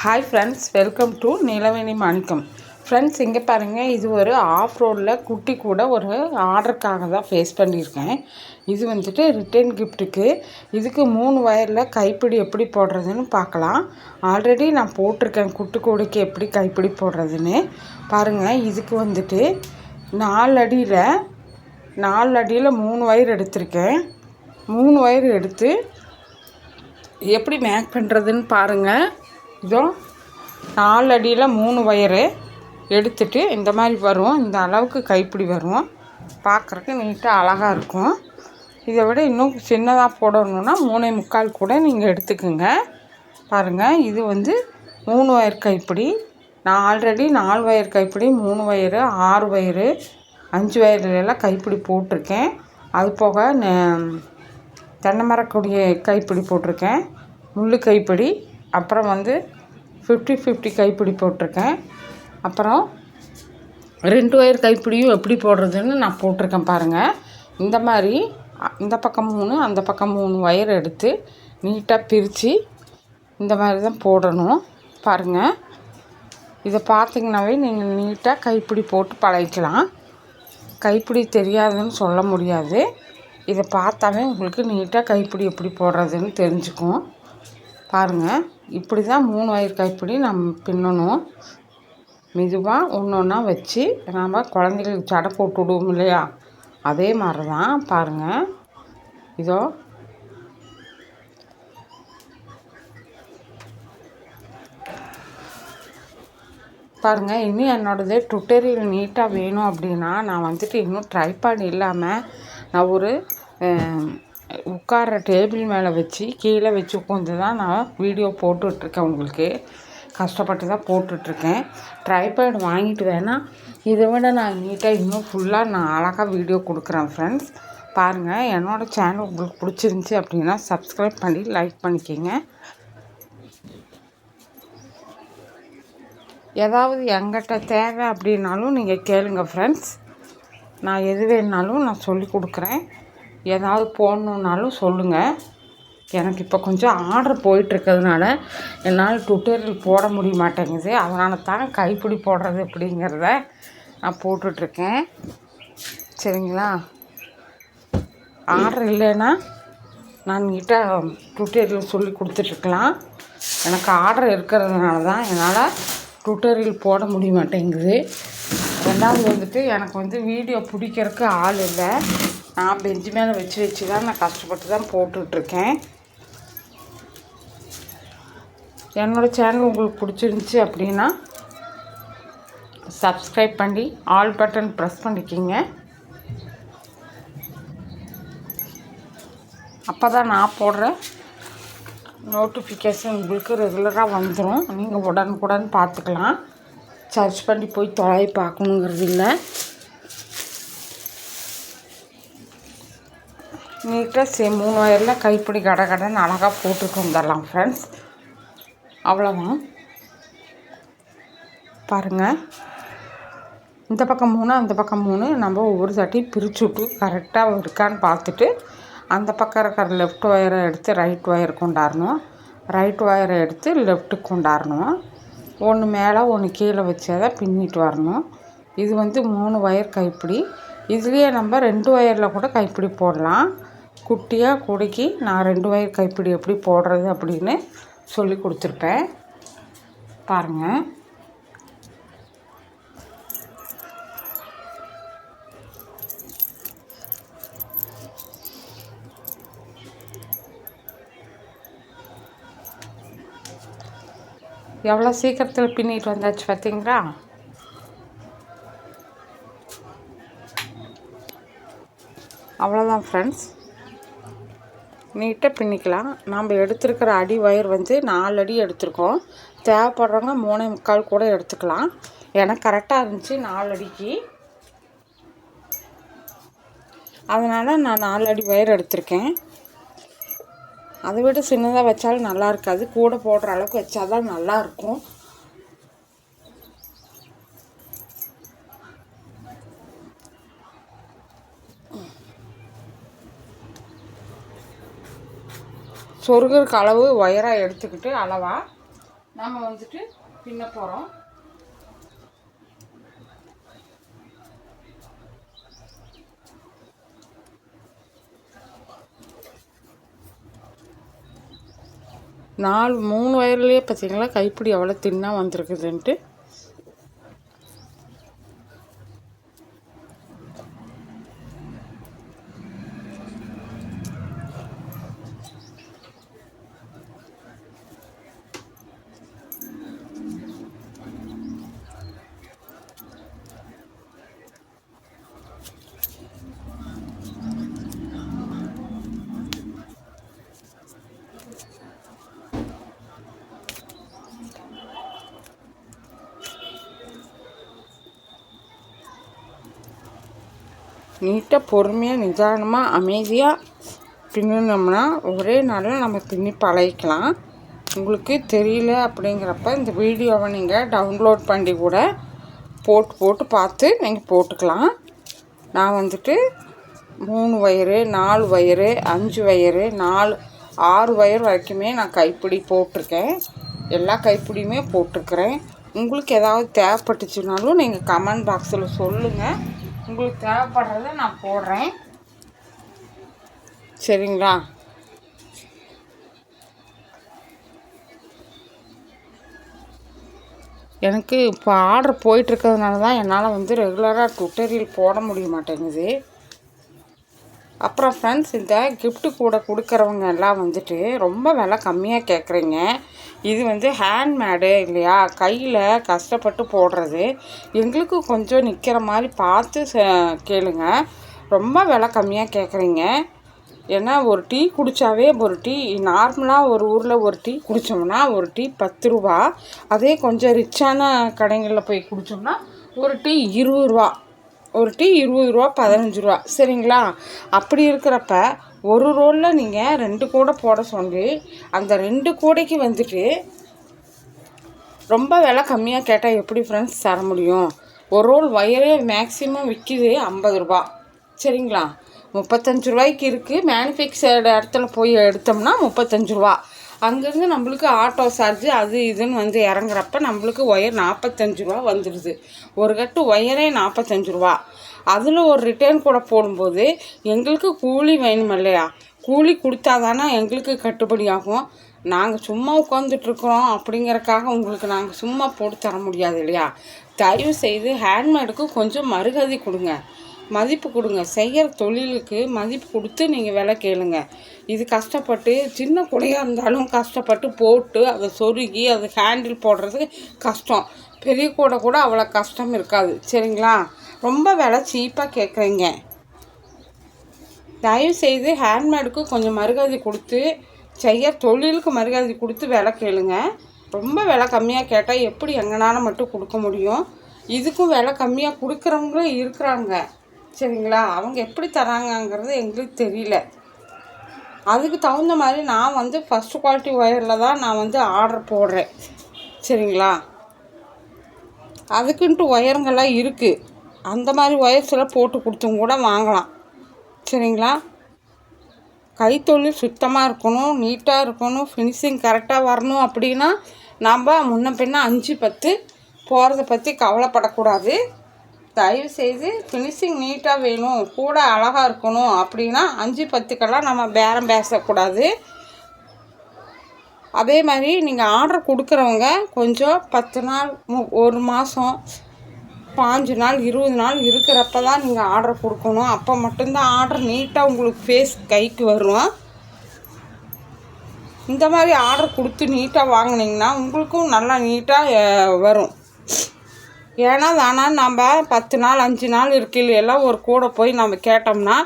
Hi friends welcome to Nilaveni Manickam friends இங்கே பாருங்கள் இது ஒரு ஆஃப் ரோடில் குட்டி கூட ஒரு ஆர்டருக்காக தான் ஃபேஸ் பண்ணியிருக்கேன். இது வந்துட்டு ரிட்டர்ன் கிஃப்ட்டுக்கு இதுக்கு மூணு வயரில் கைப்பிடி எப்படி போடுறதுன்னு பார்க்கலாம். ஆல்ரெடி நான் போட்டிருக்கேன் குட்டி கூடைக்கு எப்படி கைப்பிடி போடுறதுன்னு. பாருங்கள் இதுக்கு வந்துட்டு நாலு அடியில் நாலு அடியில் மூணு வயர் எடுத்திருக்கேன். மூணு வயர் எடுத்து எப்படி மேக் பண்ணுறதுன்னு பாருங்கள் இதோ நாலு அடியில் மூணு ஒயரு எடுத்துட்டு இந்த மாதிரி வரும். இந்த அளவுக்கு கைப்பிடி வரும். பார்க்குறக்கு நீட்டாக அழகாக இருக்கும். இதை விட இன்னும் சின்னதாக போடணுன்னா மூணே முக்கால் கூட நீங்கள் எடுத்துக்கோங்க. பாருங்கள் இது வந்து மூணு ஒயர் கைப்பிடி. நான் ஆல்ரெடி நாலு ஒயர் கைப்பிடி மூணு ஒயரு ஆறு ஒயரு அஞ்சு வயர்லாம் கைப்பிடி போட்டிருக்கேன். அது போக தென்னை மரக்கூடிய கைப்பிடி போட்டிருக்கேன். முள் கைப்பிடி. அப்புறம் வந்து ஃபிஃப்டி ஃபிஃப்டி கைப்பிடி போட்டிருக்கேன். அப்புறம் ரெண்டு ஒயர் கைப்பிடியும் எப்படி போடுறதுன்னு நான் போட்டிருக்கேன் பாருங்கள் இந்த மாதிரி இந்த பக்கம் மூணு அந்த பக்கம் மூணு ஒயர் எடுத்து நீட்டாக பிரித்து இந்த மாதிரி தான் போடணும். பாருங்கள் இதை பார்த்திங்கனாவே நீங்கள் நீட்டாக கைப்பிடி போட்டு பழகிக்கலாம். கைப்பிடி தெரியாதுன்னு சொல்ல முடியாது. இதை பார்த்தாவே உங்களுக்கு நீட்டாக கைப்பிடி எப்படி போடுறதுன்னு தெரிஞ்சுக்கும். பாருங்கள் இப்படி தான் மூணு வயிறு கைப்பிடி நம்ம பின்னணும். மெதுவாக ஒன்று ஒன்றா வச்சு நாம் குழந்தைகளுக்கு சடை போட்டு விடுவோம் இல்லையா? அதே மாதிரி தான் பாருங்கள் இதோ. பாருங்கள் இன்னும் என்னோடது டுட்டோரியல் நீட்டாக வேணும் அப்படின்னா நான் வந்துட்டு இன்னும் ட்ரைபாட் இல்லாமல் நான் ஒரு உட்கார்ற டேபிள் மேலே வச்சு கீழே வச்சு உட்காந்து தான் நான் வீடியோ போட்டுட்ருக்கேன் உங்களுக்கு. கஷ்டப்பட்டு தான் போட்டுட்ருக்கேன். ட்ரைபேட் வாங்கிட்டு வேணால் இதை விட நான் நீட்டாக இன்னும் ஃபுல்லாக நான் அழகாக வீடியோ கொடுக்குறேன் ஃப்ரெண்ட்ஸ் பாருங்கள் என்னோடய சேனல் உங்களுக்கு பிடிச்சிருந்துச்சி அப்படின்னா சப்ஸ்கிரைப் பண்ணி லைக் பண்ணிக்கிங்க. ஏதாவது எங்கிட்ட தேவை அப்படின்னாலும் நீங்கள் கேளுங்கள் ஃப்ரெண்ட்ஸ் நான் எது வேணுனாலும் நான் சொல்லி கொடுக்குறேன். ஏதாவது போடணுன்னாலும் சொல்லுங்கள் எனக்கு இப்போ கொஞ்சம் ஆர்டர் போயிட்டுருக்கிறதுனால என்னால் ட்விட்டரில் போட முடிய மாட்டேங்குது. அதனால தான் கைப்பிடி போடுறது அப்படிங்கிறத நான் போட்டுட்ருக்கேன் சரிங்களா? ஆர்டர் இல்லைன்னா நான் கிட்ட ட்விட்டரில் சொல்லி கொடுத்துட்ருக்கலாம் எனக்கு ஆர்டர் இருக்கிறதுனால தான் என்னால் ட்விட்டரில் போட முடிய மாட்டேங்குது. ரெண்டாவது வந்துட்டு எனக்கு வந்து வீடியோ பிடிக்கிறதுக்கு ஆள் இல்லை. நான் பெஞ்சு மேலே வச்சு வச்சு தான் நான் கஷ்டப்பட்டு தான் போட்டுட்ருக்கேன். என்னோடய சேனல் உங்களுக்கு பிடிச்சிருந்துச்சி அப்படின்னா சப்ஸ்கிரைப் பண்ணி ஆல் பட்டன் ப்ரெஸ் பண்ணிக்கிங்க. அப்போ தான் நான் போடுற நோட்டிஃபிகேஷன் உங்களுக்கு ரெகுலராக வந்துடும் நீங்கள் உடனுக்குடன் பார்த்துக்கலாம். சர்ச் பண்ணி போய் தொலை பார்க்கணுங்கிறது இல்லை. நீட்டாக சே மூணு வயரில் கைப்பிடி கடை கடைன்னு அழகாக போட்டுட்டு வந்துடலாம் ஃப்ரெண்ட்ஸ் அவ்வளோதான் பாருங்கள் இந்த பக்கம் மூணு அந்த பக்கம் மூணு. நம்ம ஒவ்வொரு சட்டி பிரித்து விட்டு கரெக்டாக இருக்கான்னு பார்த்துட்டு அந்த பக்கம் இருக்கிற லெஃப்ட் ஒயரை எடுத்து ரைட் ஒயர் கொண்டாடணும். ரைட் ஒயரை எடுத்து லெஃப்ட்டுக்கு கொண்டாடணும். ஒன்று மேலே ஒன்று கீழே வச்சே தான் பின்னிட்டு வரணும். இது வந்து மூணு ஒயர் கைப்பிடி. இதுலேயே நம்ம ரெண்டு ஒயரில் கூட கைப்பிடி போடலாம். குட்டியாக குடுக்கி நான் ரெண்டு வயிறு கைப்பிடி எப்படி போடுறது அப்படின்னு சொல்லி கொடுத்துருப்பேன். பாருங்கள் எவ்வளோ சீக்கிரத்தில் பின்னிட்டு வந்தாச்சு பார்த்தீங்களா? அவ்வளோதான் ஃப்ரெண்ட்ஸ் நீட்டாக பின்னிக்கலாம். நம்ம எடுத்துருக்கிற அடி ஒயர் வந்து நாலு அடி எடுத்திருக்கோம். தேவைப்படுறவங்க மூணே முக்கால் கூட எடுத்துக்கலாம். எனக்கு கரெக்டாக இருந்துச்சு நாலு அடிக்கு. அதனால் நான் நாலு அடி ஒயர் எடுத்திருக்கேன். அதை விட சின்னதாக வச்சாலும் நல்லா இருக்காது. கூட போடுற அளவுக்கு வச்சா தான் நல்லாயிருக்கும் சொருகிறதுக்கு அளவு ஒயராக எடுத்துக்கிட்டு அளவாக நம்ம வந்துட்டு பின்ன போகிறோம் நாலு மூணு வயர்லேயே பார்த்தீங்களா கைப்பிடி எவ்வளோ தின்னாக வந்திருக்குதுன்ட்டு. நீட்டாக பொறுமையாக நிதானமாக அமைதியாக பின்னினோம்னா ஒரே நாளில் நம்ம திண்ணி பழகிக்கலாம். உங்களுக்கு தெரியல அப்படிங்கிறப்ப இந்த வீடியோவை நீங்கள் டவுன்லோட் பண்ணி கூட போட்டு போட்டு பார்த்து நீங்கள் போட்டுக்கலாம். நான் வந்துட்டு மூணு வயிறு நாலு வயிறு அஞ்சு வயிறு நாலு ஆறு வயிறு வரைக்குமே நான் கைப்பிடி போட்டிருக்கேன். எல்லா கைப்பிடியுமே போட்டிருக்கிறேன். உங்களுக்கு ஏதாவது தேவைப்பட்டுச்சுனாலும் நீங்கள் கமெண்ட் பாக்ஸில் சொல்லுங்கள் உங்களுக்கு தேவைப்படுறத நான் போடுறேன். சரிங்களா? எனக்கு இப்போ ஆர்டர் போயிட்டுருக்கிறதுனால தான் என்னால் வந்து ரெகுலராக டுட்டோரியல் போட முடிய மாட்டேங்குது. அப்புறம் ஃப்ரெண்ட்ஸ் இந்த கிஃப்ட்டு கூட கொடுக்குறவங்க எல்லாம் வந்துட்டு ரொம்ப விலை கம்மியாக கேட்குறீங்க இது வந்து ஹேண்ட்மேடு இல்லையா? கையில் கஷ்டப்பட்டு போடுறது. எங்களுக்கு கொஞ்சம் நிற்கிற மாதிரி பார்த்து கேளுங்க. ரொம்ப விலை கம்மியாக கேட்குறீங்க ஏன்னா ஒரு டீ குடித்தாவே ஒரு டீ நார்மலாக ஒரு ஊரில் ஒரு டீ குடித்தோம்னா ஒரு டீ பத்து ரூபா. அதே கொஞ்சம் ரிச்சான கடைகளில் போய் குடித்தோம்னா ஒரு டீ இருபது ரூபா. ஒரு டீ இருபது ரூபா பதினஞ்சு ரூபா. சரிங்களா? அப்படி இருக்கிறப்ப ஒரு ரோலில் நீங்கள் ரெண்டு கூடை போட சொல்லி அந்த ரெண்டு கூடைக்கு வந்துட்டு ரொம்ப விலை கம்மியாக கேட்டால் எப்படி ஃப்ரெண்ட்ஸ் தர முடியும்? ஒரு ரோல் ஒயரே மேக்ஸிமம் விற்கிது ஐம்பது ரூபா. சரிங்களா? முப்பத்தஞ்சு ரூபாய்க்கு இருக்குது மேனுஃபேக்சர்டு இடத்துல போய் எடுத்தோம்னா முப்பத்தஞ்சு ரூபா. அங்கேருந்து நம்மளுக்கு ஆட்டோ சார்ஜு அது இதுன்னு வந்து இறங்குறப்ப நம்மளுக்கு ஒயர் நாற்பத்தஞ்சு ரூபா வந்துடுது ஒரு கட்டு ஒயரே நாற்பத்தஞ்சு ரூபா. அதில் ஒரு ரிட்டர்ன் கூட போடும்போது எங்களுக்கு கூலி வேணும் இல்லையா? கூலி கொடுத்தா தானே எங்களுக்கு கட்டுப்படி ஆகும். நாங்கள் சும்மா உட்காந்துட்ருக்குறோம் அப்படிங்கிறக்காக உங்களுக்கு நாங்கள் சும்மா போட்டு தர முடியாது இல்லையா? தயவு செய்து ஹேண்ட்மேடுக்கு கொஞ்சம் மறுகதி கொடுங்க. மதிப்பு கொடுங்க. செய்கிற தொழிலுக்கு மதிப்பு கொடுத்து நீங்கள் விலை கேளுங்க. இது கஷ்டப்பட்டு சின்ன குடையாக இருந்தாலும் கஷ்டப்பட்டு போட்டு அதை சொருகி அதை ஹேண்டில் போடுறதுக்கு கஷ்டம். பெரிய கூட கூட அவ்வளோ கஷ்டம் இருக்காது. சரிங்களா? ரொம்ப விலை சீப்பாக கேட்குறீங்க. தயவு செய்து ஹேண்ட்மேடுக்கு கொஞ்சம் மறுகதி கொடுத்து செய்ய தொழிலுக்கு மறுகதி கொடுத்து விலை கேளுங்க. ரொம்ப விலை கம்மியாக கேட்டால் எப்படி எங்கனால மட்டும் கொடுக்க முடியும்? இதுக்கும் விலை கம்மியாக கொடுக்குறவங்களும் இருக்கிறாங்க. சரிங்களா? அவங்க எப்படி தராங்கங்கிறது எங்களுக்கு தெரியல. அதுக்கு தகுந்த மாதிரி நான் வந்து ஃபஸ்ட்டு குவாலிட்டி ஒயரில் தான் நான் வந்து ஆர்டர் போடுறேன். சரிங்களா? அதுக்குன்ட்டு ஒயருங்கெல்லாம் இருக்குது அந்த மாதிரி ஒயர்ஸ் போட்டு கொடுத்தும் கூட வாங்கலாம். சரிங்களா? கைத்தொழில் சுத்தமாக இருக்கணும் நீட்டாக இருக்கணும் ஃபினிஷிங் கரெக்டாக வரணும் அப்படின்னா நம்ம முன்ன பின்ன அஞ்சு பத்து போகிறத பற்றி கவலைப்படக்கூடாது. தயவு செய்து ஃபினிஷிங் நீட்டாக வேணும் கூட அழகாக இருக்கணும் அப்படின்னா அஞ்சு பத்துக்கெல்லாம் நம்ம பேரம் பேசக்கூடாது. அதே மாதிரி நீங்கள் ஆர்டர் கொடுக்குறவங்க கொஞ்சம் பத்து நாள் ஒரு மாதம் பாஞ்சு நாள் இருபது நாள் இருக்கிறப்ப தான் நீங்கள் ஆர்டர் கொடுக்கணும். அப்போ மட்டும்தான் ஆர்டர் நீட்டாக உங்களுக்கு ஃபேஸ் கைக்கு வரும். இந்த மாதிரி ஆர்டர் கொடுத்து நீட்டாக வாங்கினீங்கன்னா உங்களுக்கும் நல்லா நீட்டாக வரும். ஏன்னா தானா நம்ம பத்து நாள் அஞ்சு நாள் இருக்கையில் எல்லாம் ஒரு கூட போய் நம்ம கேட்டோம்னா